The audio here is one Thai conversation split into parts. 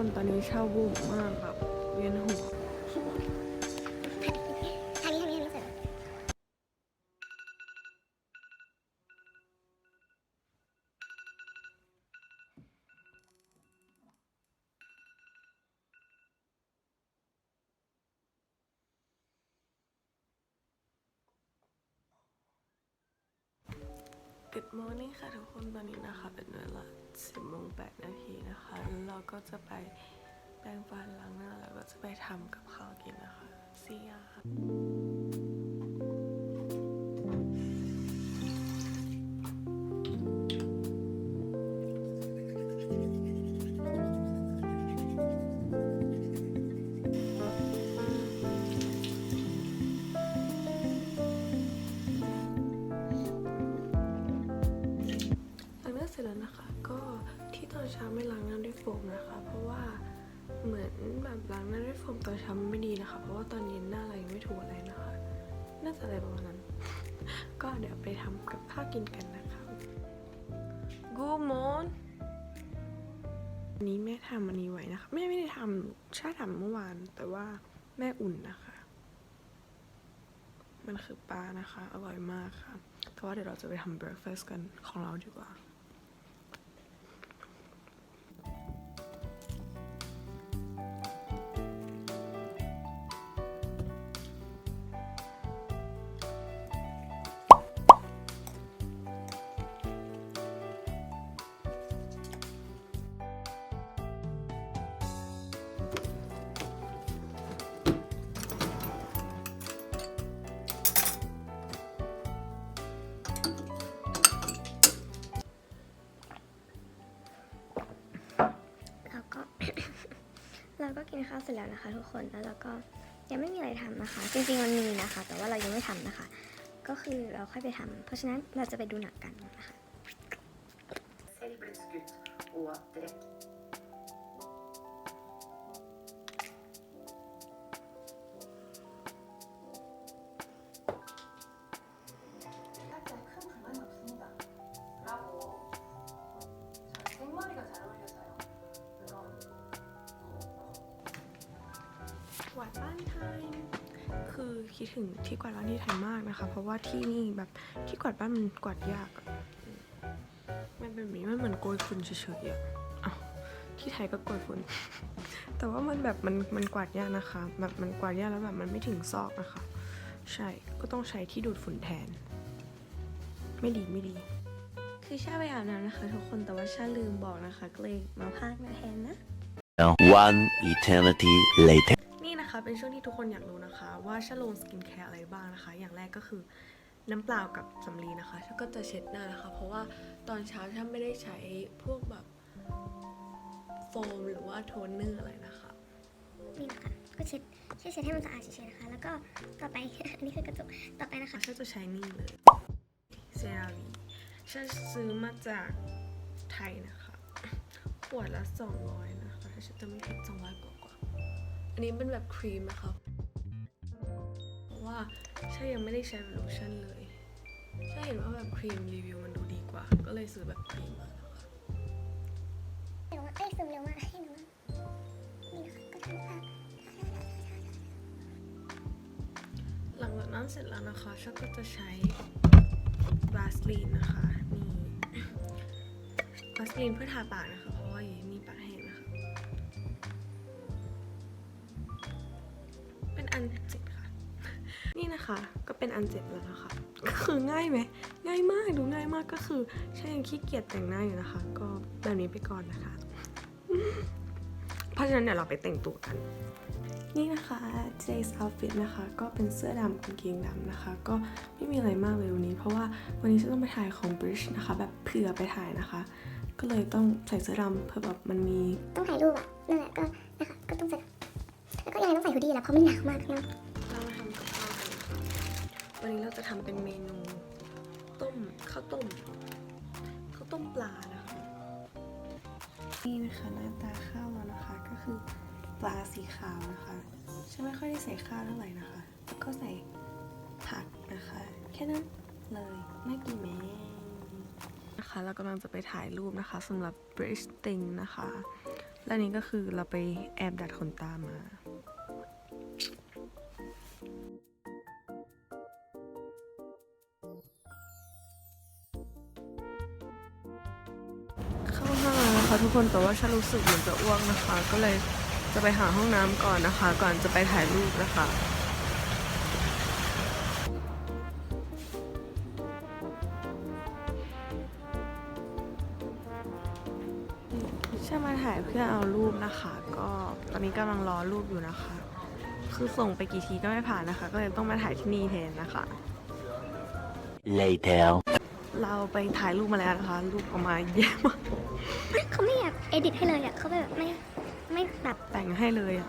คนตอนนี้เช่าบุ่มมากแบบเวียนหัว Good morning ค่ะทุกคนตอนนี้นะคะ เป็นเวลา10โมง8นาทีนะคะแล้วเราก็จะไปแปรงฟันล้างหน้าแล้วก็จะไปทำกับข้าวกินนะคะ See ya ลมตอนเช้ามันไม่ดีนะคะ เพราะว่าตอนเย็นหน้าเรายังไม่ถูอะไรนะคะ น่าจะอะไรประมาณนั้น ก็เดี๋ยวไปทำกับข้าวกินกันนะคะ Good morning วันนี้แม่ทำอันนี้ไว้นะคะ แม่ไม่ได้ทำใช่ทำเมื่อวาน แต่ว่าแม่อุ่นนะคะ มันคือปลานะคะ อร่อยมากค่ะ แต่ว่าเดี๋ยวเราจะไปทำเบรคเฟสต์กันของเราดีกว่า ข้าวเสร็จแล้วนะคะ ทุกคนแล้วเราก็ยังไม่มีอะไรทำนะคะ จริงๆมันมีนะคะ แต่ว่าเรายังไม่ทำนะคะ ก็คือเราค่อยไปทำเพราะฉะนั้นเราจะไปดูหนังกันนะคะ บ้านไทย คือคิดถึงที่กวาดบ้านที่ไทยมากนะคะ เพราะว่าที่นี่แบบที่กวาดบ้านมันกวาดยากอะมันเป็นแบบนี้มันเหมือนโกยฝุ่นเฉยๆอะอ้าวที่ไทยก็โกยฝุ่น แต่ว่ามันแบบมันมันกวาดยากนะคะ แบบมันกวาดยากแล้วแบบมันไม่ถึงซอกนะคะ ใช่ ก็ต้องใช้ที่ดูดฝุ่นแทน ไม่ดีไม่ดี คือชาไปอาบน้ำนะคะ ทุกคน แต่ว่าชาลืมบอกนะคะ ก็เลยมาพากมาแทนนะ One eternity later. นี่นะคะเป็นช่วงที่ทุกคนอยากรู้นะคะ ว่าชาลงสกินแคร์อะไรบ้างนะคะ อย่างแรกก็คือน้ำเปล่ากับสำลีนะคะชาก็จะเช็ดหน้านะคะ เพราะว่าตอนเช้าชาไม่ได้ใช้พวกแบบโฟมหรือว่าโทนเนอร์อะไรนะคะ นี่นะคะก็เช็ดแค่เช็ดให้มันสะอาดเฉยๆนะคะ แล้วก็ต่อไป อันนี้คือกระจกต่อไปนะคะชาจะใช้นี่เลยเซราวีชาซื้อมาจากไทยนะคะ ขวดละ 200 นะคะถ้าฉันจะไม่ผิด200กว่ากว่าๆ อันนี้เป็นแบบครีมนะคะเพราะว่าชายังไม่ได้ใช้โลชั่นเลยชาเห็นว่าแบบครีมรีวิวมันดูดีกว่า ก็เลยซื้อแบบครีมมานะคะเร็วมากเอ้ยซึมเร็วมากให้ดูมากนี่นะคะก็ทำค่ะหลังจากนั้นเสร็จแล้วนะคะชาก็จะใช้วาสลีนนะคะนี่วาสลีนเพื่อทาปากนะคะ เป็นอันเจ็ดค่ะ นี่นะคะ ก็เป็นอันเจ็ดแล้วนะคะก็คือง่ายไหมง่ายมากดูง่ายมากก็คือฉันยังขี้เกียจแต่งหน้าอยู่นะคะ ก็แบบนี้ไปก่อนนะคะ เพราะฉะนั้นเดี๋ยวเราไปแต่งตัวกัน นี่นะคะ today's outfit นะคะ ก็เป็นเสื้อดำกางเกงดำนะคะ ก็ไม่มีอะไรมากเลยวันนี้ เพราะว่าวันนี้ฉันต้องไปถ่ายของ Bridge นะคะ แบบเผื่อไปถ่ายนะคะ ก็เลยต้องใส่เสื้อดำเพื่อแบบมันมี ต้องถ่ายรูปอะนั่นแหละก็นะคะก็ต้องใส่ แล้วก็ยังไงต้องใส่ฮูดดี้แหละเพราะมันหนาวมากข้างนอกเรามาทำกับข้าวกันนะคะวันนี้เราจะทำเป็นเมนู ต้มข้าวต้มข้าวต้มปลานะคะนี่นะคะหน้าตาข้าวเรานะคะก็คือปลาสีขาวนะคะฉันไม่ค่อยได้ใส่ข้าวเท่าไหร่นะคะแล้วก็ใส่ผักนะคะ แค่นั้นเลยน่ากินไหมนะคะเรากำลังจะไปถ่ายรูปนะคะสำหรับ British Thing นะคะ และนี่ก็คือเราไปแอบดัดขนตามาเข้า ทุกคนแต่ว่าฉันรู้สึกเหมือนจะอ้วกนะคะ ก็เลยจะไปหาห้องน้ำก่อนนะคะ ก่อนจะไปถ่ายรูปนะคะใช่มาถ่ายเพื่อเอารูปนะคะ ก็ตอนนี้กำลังรอรูปอยู่นะคะ คือส่งไปกี่ทีก็ไม่ผ่านนะคะ ก็เลยต้องมาถ่ายที่นี่แทนนะคะ Later. เราไปถ่ายรูปมาแล้วนะคะ รูปออกมาเยอะมาก เขาไม่อยากเอดิตให้เลยอะเขาแบบไม่ไม่แบบแต่งให้เลยอะ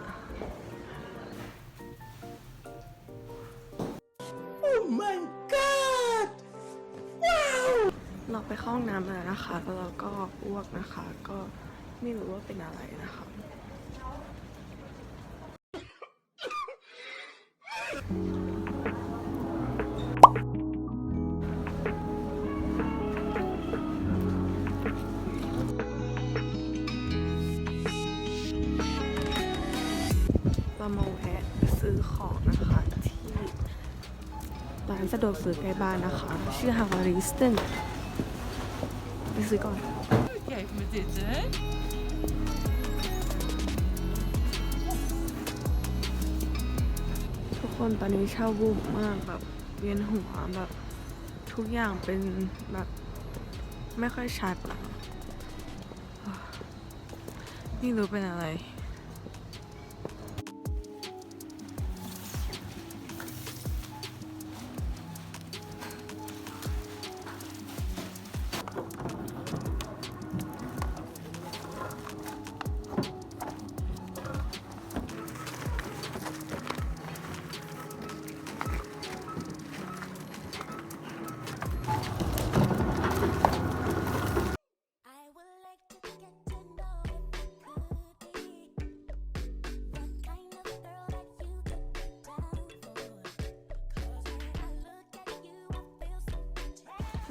เราไปเข้าห้องน้ำมาแล้วนะคะ แล้วเราก็อ้วกนะคะ ก็ไม่รู้ว่าเป็นอะไรนะคะ ของนะคะที่ร้านสะดวกซื้อใกล้บ้านนะคะ ชื่อฮาวาริสตันไปซื้อก่อนทุกคนตอนนี้เช่าบูบมากแบบเวียนหัวแบบทุกอย่างเป็นแบบไม่ค่อยชัดอะไม่รู้เป็นอะไร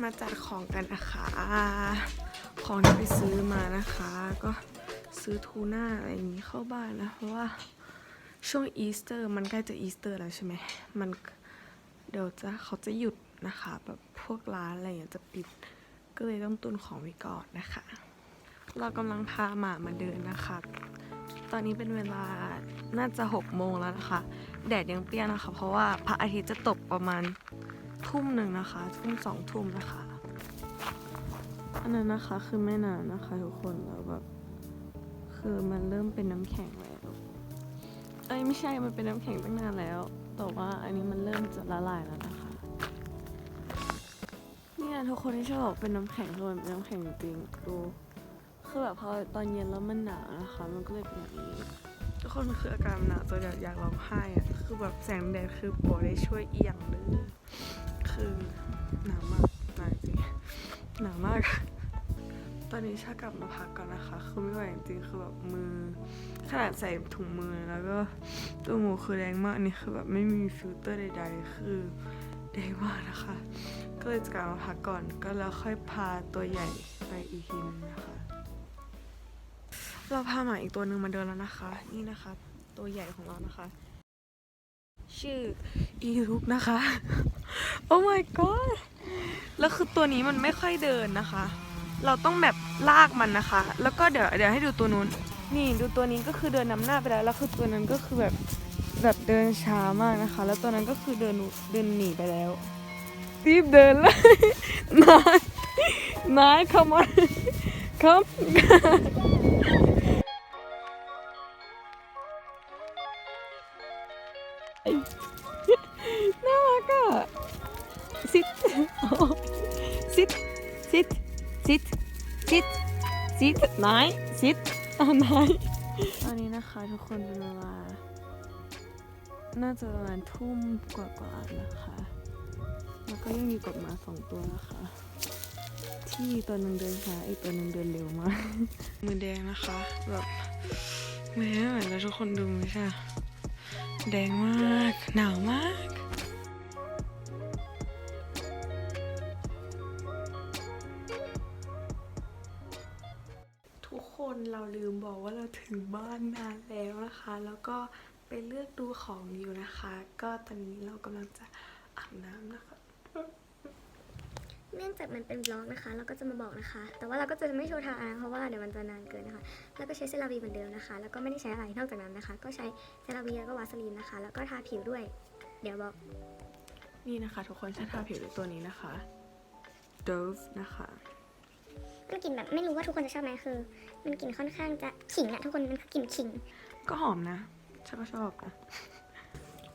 มาจัดของกันนะคะ ของที่ไปซื้อมานะคะ ก็ซื้อทูน่าอะไรอย่างนี้เข้าบ้านนะ เพราะว่าช่วงอีสเตอร์มันใกล้จะอีสเตอร์แล้วใช่ไหม มันเดี๋ยวจะเขาจะหยุดนะคะแบบพวกร้านอะไรอย่างเงี้ยจะปิด ก็เลยต้องตุนของไว้ก่อนนะคะ เรากำลังพาหมามาเดินนะคะ ตอนนี้เป็นเวลาน่าจะหกโมงแล้วนะคะ แดดยังเปรี้ยงนะคะ เพราะว่าพระอาทิตย์จะตกประมาณ ทุ่มหนึ่งนะคะ ทุ่มสองทุ่มนะคะ อันนั้นนะคะคือแม่น้ำนะคะทุกคนแล้วแบบคือมันเริ่มเป็นน้ำแข็งแล้วเอ้ยไม่ใช่มันเป็นน้ำแข็งตั้งนานแล้ว แต่ว่าอันนี้มันเริ่มจะละลายแล้วนะคะเนี่ยทุกคนที่ชอบบอกเป็นน้ำแข็งคือมันเป็นน้ำแข็งจริงดูคือแบบพอตอนเย็นแล้วมันหนาวนะคะ มันก็เลยเป็นอย่างนี้ทุกคนคืออาการหนาวตัวเดียวอยากร้องไห้อะคือแบบแสงแดดคือโปรได้ช่วยเอียงหนึง คือหนาวมากหนาวจริงหนาวมาก ตอนนี้ชากลับมาพักก่อนนะคะ คือไม่ไหวจริงๆคือแบบมือ ขนาดใส่ถุงมือแล้วก็ตัวหมูคือแดงมากนนี่คือแบบไม่มีฟิลเตอร์ใดๆ คือแดงมากนะคะ ก็เลยจะกลับมาพักก่อน ก็แล้วค่อยพาตัวใหญ่ไปอีกทีนึงนะคะ เราพาหมาอีกตัวหนึ่งมาเดินแล้วนะคะ นี่นะคะ ตัวใหญ่ของเรานะคะ ชื่ออีรุกนะคะ โอ้ my god แล้วคือตัวนี้มันไม่ค่อยเดินนะคะ เราต้องแบบลากมันนะคะ แล้วก็เดี๋ยวเดี๋ยวให้ดูตัวนู้น นี่ดูตัวนี้ก็คือเดินนำหน้าไปแล้ว แล้วคือตัวนั้นก็คือแบบแบบเดินช้ามากนะคะ แล้วตัวนั้นก็คือเดินเดินหนีไปแล้วรีบเดินเลยนายนาย come on come sit sit sit นาย sit อ่านายตอนนี้นะคะทุกคนเป็นเวลา น่าจะประมาณทุ่มกว่าๆนะคะ แล้วก็ยังมีกฎหมาสองตัวนะคะ ที่ตัวหนึ่งเดินช้าอีกตัวหนึ่งเดินเร็วมาก มือแดงนะคะ แบบแม้เหมือนแล้วทุกคนดูไม่ใช่แดงมาก หนาวมาก เราลืมบอกว่าเราถึงบ้านนานแล้วนะคะ แล้วก็ไปเลือกดูของอยู่นะคะ ก็ตอนนี้เรากำลังจะอาบน้ำนะคะ เนื่องจากมันเป็นบล็อกนะคะ เราก็จะมาบอกนะคะ แต่ว่าเราก็จะไม่โชว์ทางนะเพราะว่าเดี๋ยวมันจะนานเกินนะคะ แล้วก็ใช้เซราวีเหมือนเดิมนะคะ แล้วก็ไม่ได้ใช้อะไรนอกจากนั้นนะคะ ก็ใช้เซราวีแล้วก็วาสลีนนะคะ แล้วก็ทาผิวด้วย เดี๋ยวบอก นี่นะคะ ทุกคนฉันทาผิวด้วยตัวนี้นะคะ Dove นะคะ มันกลิ่นแบบไม่รู้ว่าทุกคนจะชอบไหมคือ มันกลิ่นค่อนข้างจะขิงอะทุกคนมันคือกลิ่นขิง ก็หอมนะฉันก็ชอบนะ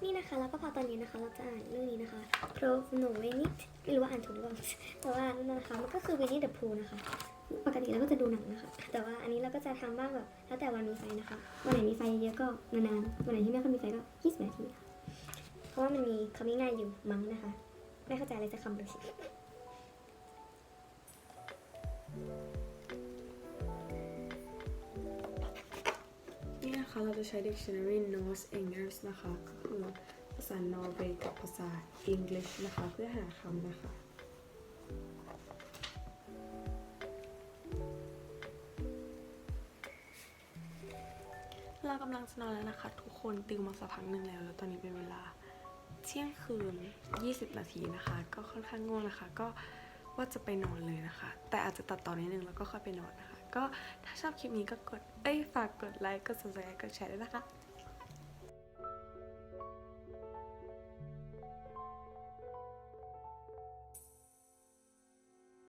นี่นะคะแล้วก็พอตอนนี้นะคะ เราจะอ่านเรื่องนี้นะคะ Prove No Venit ไม่รู้ว่าอ่านถูกหรือเปล่าแต่ว่านั่นนะคะมันก็คือ Winnie the Pooh นะคะ ปกติเราก็จะดูหนังนะคะ แต่ว่าอันนี้เราก็จะทำบ้างแบบแล้วแต่วันมีไฟนะคะวันไหนมีไฟเยอะก็นานๆวันไหนที่ไม่ค่อยมีไฟก็ 20 นาทีค่ะเพราะว่ามันมีคำง่ายๆอยู่มั้งนะคะ ไม่เข้าใจอะไรสักคำเลย นี่นะคะ เราจะใช้ dictionary nose English นะคะ ก็คือภาษานอร์เวย์กับภาษา English นะคะ เพื่อหาคำนะคะเรากำลังจะนอนแล้วนะคะ ทุกคนตื่นมาสักพักหนึ่งแล้ว แล้วตอนนี้เป็นเวลาเที่ยงคืน 20 นาทีนะคะ ก็ค่อนข้างง่วงนะคะ ก็ ว่าจะไปนอนเลยนะคะ แต่อาจจะตัดต่อนิดนึงแล้วก็ค่อยไปนอนนะคะ ก็ถ้าชอบคลิปนี้ก็กด เอ้ยฝากกดไลค์ กด subscribe กดแชร์ด้วยนะคะ